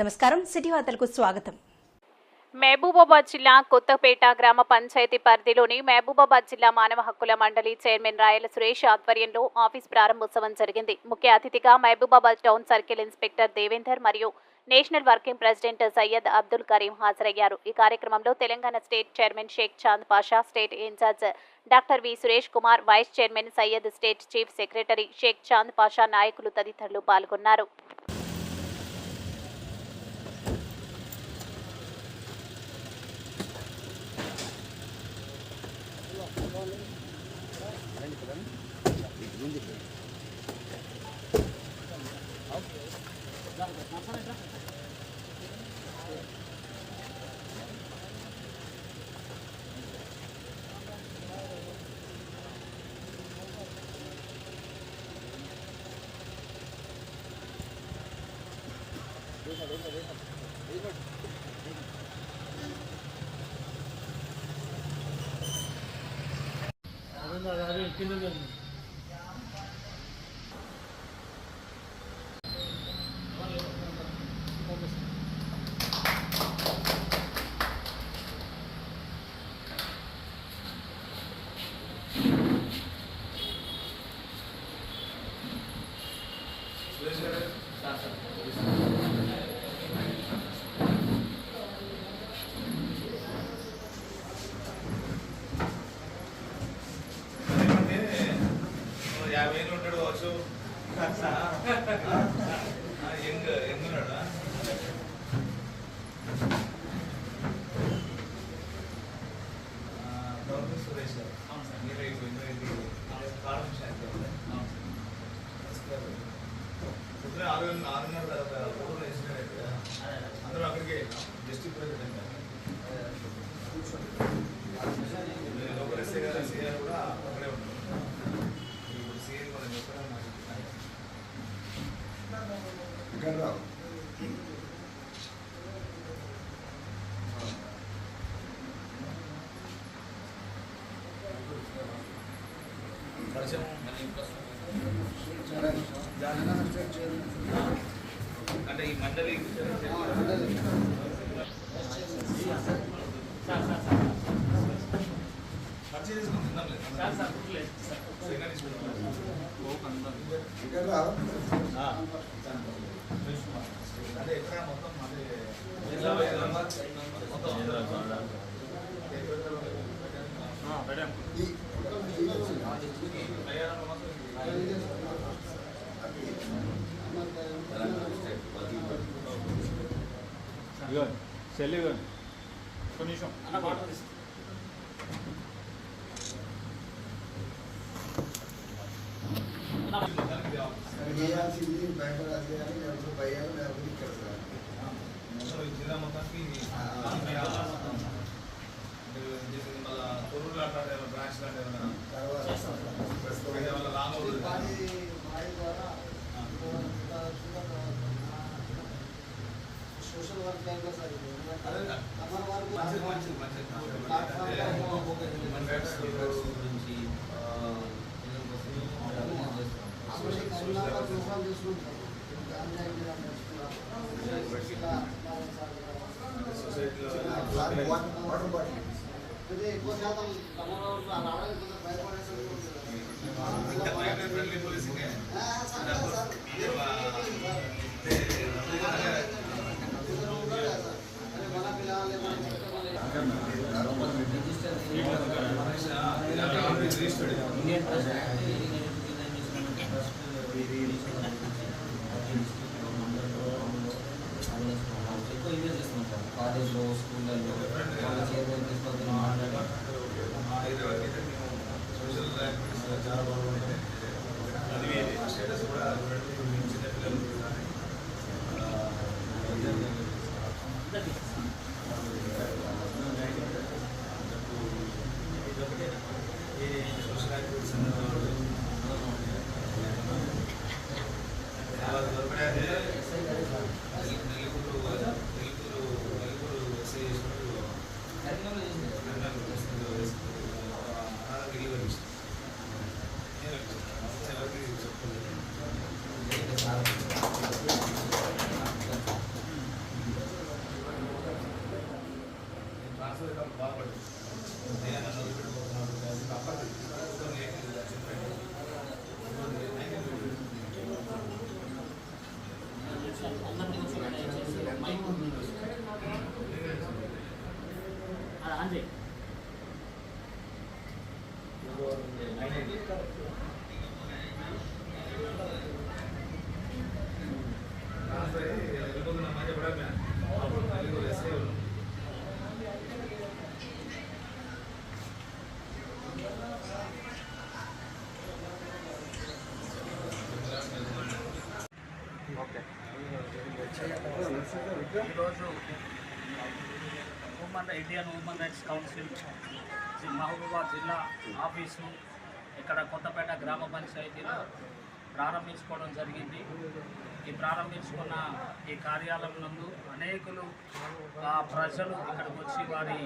నమస్కారం. సిటీ వార్తలకు స్వాగతం. మహబూబాబాద్ జిల్లా కొత్తపేట గ్రామ పంచాయతీ పరిధిలోని మహబూబాబాద్ జిల్లా మానవ హక్కుల మండలి చైర్మన్ రాయల సురేష్ ఆధ్వర్యంలో ఆఫీస్ ప్రారంభోత్సవం జరిగింది. ముఖ్య అతిథిగా Mahabubabad town circle inspector Devender మరియు national working president Syed Abdul Kareem హాజరయ్యారు. ఈ కార్యక్రమంలో Telangana state chairman Shaik Chand Pasha state incharge doctor V Suresh Kumar vice chairman Syed state chief secretary Shaik Chand Pasha నాయకులు తదితరులు పాల్గొన్నారు. 옛날에 아들 끊으면 అంటే ఈ మండలి పరిచయం ఎక్కడ మొత్తం అది మొత్తం ఒక నిమిషం. చేయాల్సింది రాజకీయాలు లేకపోతే భయాలు లేకపోతే ఇక్కడ సార్. జిల్లా మొత్తానికి మళ్ళీ అట్లాంటి ఏమైనా బ్రాంచ్ లాంటి ఏమైనా? తర్వాత లాంగ్ సోషల్ వర్క్ టైంలో సార్ ఇది. అదే కదా. అమర వర్క్ మంచిది మంచిది మంచిది ప్లాట్ఫామ్ అంటే హ్యూమన్ రైట్స్ అమలు కరుణాకర్ ప్రోగ్రామ్ చేసుకుంటాం గాంధీ ఐక్య నేషనల్ సొసైటీలో వాటర్ బాటిల్ ఇది ఎక్కువ శాతం కమల వరకు ఆ రావడానికి కొంచెం భయపడేసరికి ఇండియన్ కాలేజ్లో వెళ్ళిపోతున్నామని చెప్పడం అప్పుడు నలుగురు ఎస్ఐ ఉన్నారు. ఈరోజు women Indian women rights council G- Mahabubabad జిల్లా ఆఫీసు ఇక్కడ కొత్తపేట గ్రామ పంచాయతీలో ప్రారంభించుకోవడం జరిగింది. ఈ ప్రారంభించుకున్న ఈ కార్యాలయం నందు అనేకులు ఆ, ప్రజలు ఇక్కడికి వచ్చి వారి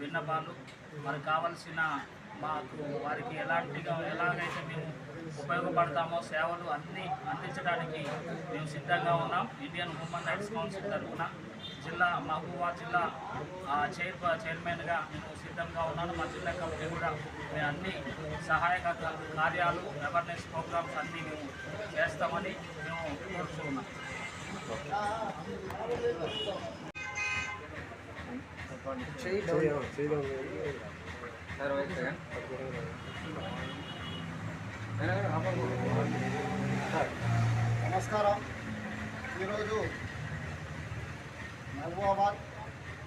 విన్నపాలు వారికి కావలసిన మాకు వారికి ఎలాంటిగా ఎలాగైతే మేము ఉపయోగపడతామో సేవలు అన్నీ అందించడానికి మేము సిద్ధంగా ఉన్నాం. ఇండియన్ హ్యూమన్ రైట్స్ కౌన్సిల్ తరఫున జిల్లా మహబూబాబాద్ జిల్లా ఆ, చైర్ చైర్మన్గా నేను సిద్ధంగా ఉన్నాను. మా జిల్లా కమిటీ కూడా మేము అన్ని సహాయక కార్యాలు అవేర్నెస్ ప్రోగ్రామ్స్ అన్నీ మేము చేస్తామని మేము కోరుతున్నాం సార్ నమస్కారం. ఈరోజు మహబూబాబాద్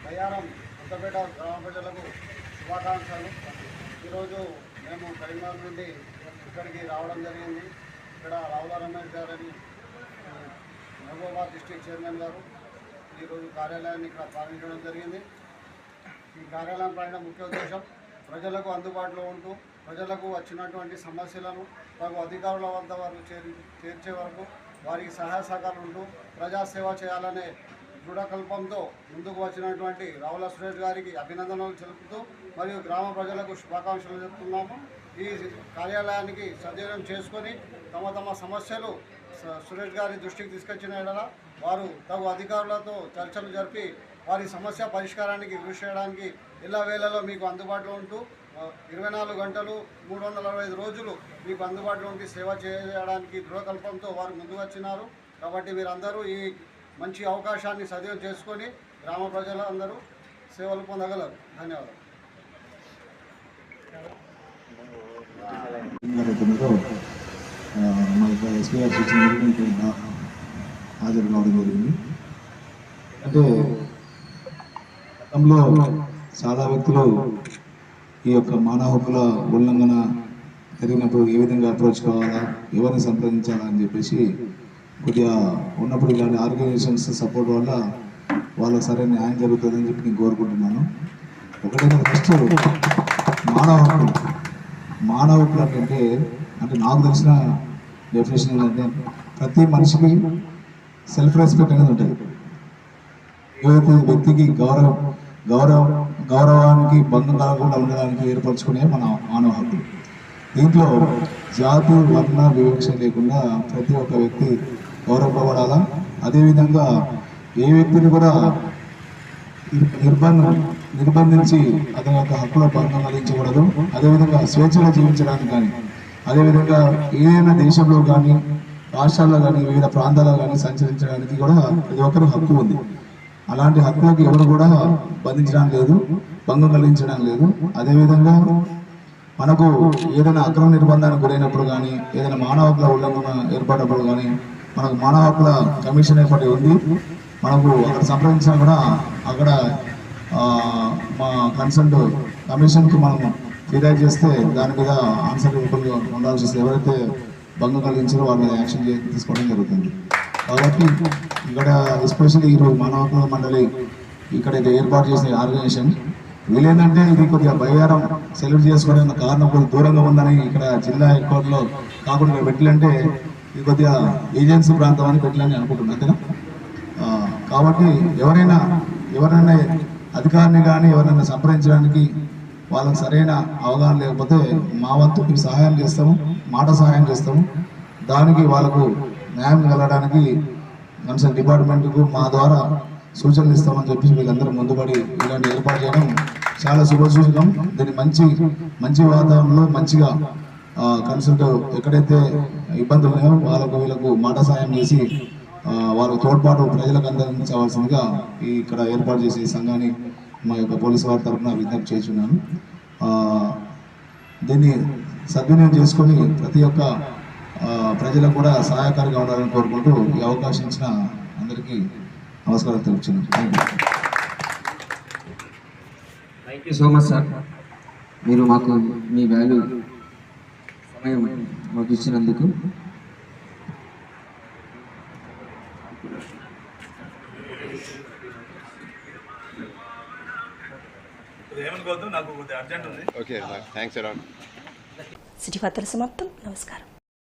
బయ్యారం కొత్తపేట గ్రామ ప్రజలకు శుభాకాంక్షలు. ఈరోజు మేము కరీంనగర్ నుండి ఇక్కడికి రావడం జరిగింది. ఇక్కడ రావుల రమేష్ గారని మహబూబాబాద్ డిస్టిక్ చైర్మన్ గారు ఈరోజు కార్యాలయాన్ని ఇక్కడ ప్రారంభించడం జరిగింది. ఈ కార్యాలయం పైన ముఖ్య ఉద్దేశం ప్రజలకు అందుబాటులో ఉంటూ ప్రజలకు వచ్చినటువంటి సమస్యలను తగు అధికారుల వద్ద వారు చేర్చే వరకు వారికి సహాయ సహకారాలు ఉంటూ ప్రజాసేవ చేయాలనే దృఢకల్పంతో ముందుకు వచ్చినటువంటి రావుల సురేష్ గారికి అభినందనలు తెలుపుతూ మరియు గ్రామ ప్రజలకు శుభాకాంక్షలు చెప్తున్నాము. ఈ కార్యాలయానికి సద్వినియోగం చేసుకొని తమ తమ సమస్యలు సురేష్ గారి దృష్టికి తీసుకొచ్చిన ఎడల వారు తగు అధికారులతో చర్చలు జరిపి వారి సమస్య పరిష్కారానికి కృషి చేయడానికి ఇలా వేళలో మీకు అందుబాటులో ఉంటూ ఇరవై నాలుగు గంటలు మూడు వందల అరవై ఐదు రోజులు మీకు అందుబాటులో ఉండి సేవ చేయడానికి దృఢకల్పంతో వారు ముందుకు వచ్చినారు. కాబట్టి మీరందరూ ఈ మంచి అవకాశాన్ని సద్వినియోగం చేసుకొని గ్రామ ప్రజలందరూ సేవలు పొందగలరు. ధన్యవాదాలు. హాజరు కావడం జరిగింది అంటే గతంలో చాలా వ్యక్తులు ఈ యొక్క మానవ హక్కుల ఉల్లంఘన జరిగినప్పుడు ఏ విధంగా అప్రోచ్ కావాలా ఎవరిని సంప్రదించాలా అని చెప్పేసి కొద్దిగా ఉన్నప్పుడు ఇలాంటి ఆర్గనైజేషన్స్ సపోర్ట్ వల్ల వాళ్ళకి సరైన న్యాయం జరుగుతుందని చెప్పి నేను కోరుకుంటున్నాను. ఒకటే ఫస్ట్ మానవ హక్కులు మానవ హక్కులు అంటే అంటే నాకు తెలిసిన డెఫినేషన్ ఏంటంటే ప్రతి మనిషికి సెల్ఫ్ రెస్పెక్ట్ అనేది ఉంటుంది. ఏదైతే వ్యక్తికి గౌరవం గౌరవ గౌరవానికి భంగం కలగకుండా ఉండడానికి ఏర్పరచుకునే మన మానవ హక్కులు దీంట్లో జాతి వర్ణ వివక్ష లేకుండా ప్రతి ఒక్క వ్యక్తి గౌరవపడాలా? అదేవిధంగా ఏ వ్యక్తిని కూడా నిర్బంధం నిర్బంధించి అతని యొక్క హక్కుల భంగం కలిగించకూడదు అదేవిధంగా స్వేచ్ఛగా జీవించడానికి కానీ అదేవిధంగా ఏదైనా దేశంలో కానీ రాష్ట్రాల్లో కానీ వివిధ ప్రాంతాల్లో కానీ సంచరించడానికి కూడా ప్రతి ఒక్కరు హక్కు ఉంది. అలాంటి హక్కులకు ఎవరు కూడా బంధించడం లేదు భంగం కలిగించడం లేదు. అదేవిధంగా మనకు ఏదైనా అక్రమ నిర్బంధానికి గురైనప్పుడు కానీ ఏదైనా మానవ హక్కుల ఉల్లంఘన ఏర్పడినప్పుడు కానీ మనకు మానవ హక్కుల కమిషన్ ఏర్పాటు ఉంది. మనకు అక్కడ సంప్రదించినా కూడా అక్కడ మా కన్సల్ట్ కమిషన్కి మనం ఫిర్యాదు చేస్తే దాని మీద ఆన్సర్ రూపంలో ఉండాల్సి వస్తుంది. ఎవరైతే భంగం కలిగించారో వాళ్ళ మీద యాక్షన్ తీసుకోవడం జరుగుతుంది. కాబట్టి ఇక్కడ ఎస్పెషల్లీ ఈరోజు మానవ హక్కుల మండలి ఇక్కడ ఏర్పాటు చేసిన ఆర్గనైజేషన్ వీలేదంటే ఇది కొద్దిగా బయ్యారం సెలెక్ట్ చేసుకోవడానికి కారణం కొద్దిగా దూరంగా ఉందని ఇక్కడ జిల్లా హెడ్ కాకుండా ఇక్కడ పెట్టాలంటే ఇది కొద్దిగా ఏజెన్సీ ప్రాంతం అని పెట్టాలని అనుకుంటున్నాను అంతేనా? కాబట్టి ఎవరైనా ఎవరైనా అధికారిని కానీ ఎవరైనా సంప్రదించడానికి వాళ్ళకి సరైన అవగాహన లేకపోతే మా వంతు మేము సహాయం చేస్తాము మాట సహాయం చేస్తాము. దానికి వాళ్ళకు న్యాయం కలగడానికి కన్సర్న్ డిపార్ట్మెంట్కు మా ద్వారా సూచనలు ఇస్తామని చెప్పి వీళ్ళందరూ ముందుపడి ఇలాంటి ఏర్పాటు చేయడం చాలా శుభసూచకం. దీన్ని మంచి మంచి వాతావరణంలో మంచిగా కన్సల్ట్ ఎక్కడైతే ఇబ్బందులు ఉన్నాయో వాళ్ళకు వీళ్ళకు మాట సాయం చేసి వారు తోడ్పాటు ప్రజలకు అందించవలసిందిగా ఇక్కడ ఏర్పాటు చేసే సంఘాన్ని మా యొక్క పోలీసు వారి తరఫున విజ్ఞప్తి చేస్తున్నాను. దీన్ని సద్వినియోగం చేసుకొని ప్రతి ఒక్క ప్రజలకు కూడా సహాయకారిగా ఉండాలని కోరుకుంటూ ఈ అవకాశం ఇచ్చిన అందరికీ నమస్కారం తెలుపుతున్నాను. Thank you thank you so much sir మీరు మాకు మీ వాల్యూ సమయం మాకు ఇచ్చినందుకు ఏమనుకోవద్దు నాకు కొద్దిగా అర్జెంట్ ఉంది. సిటీ వార్తలు సమాప్తం. నమస్కారం.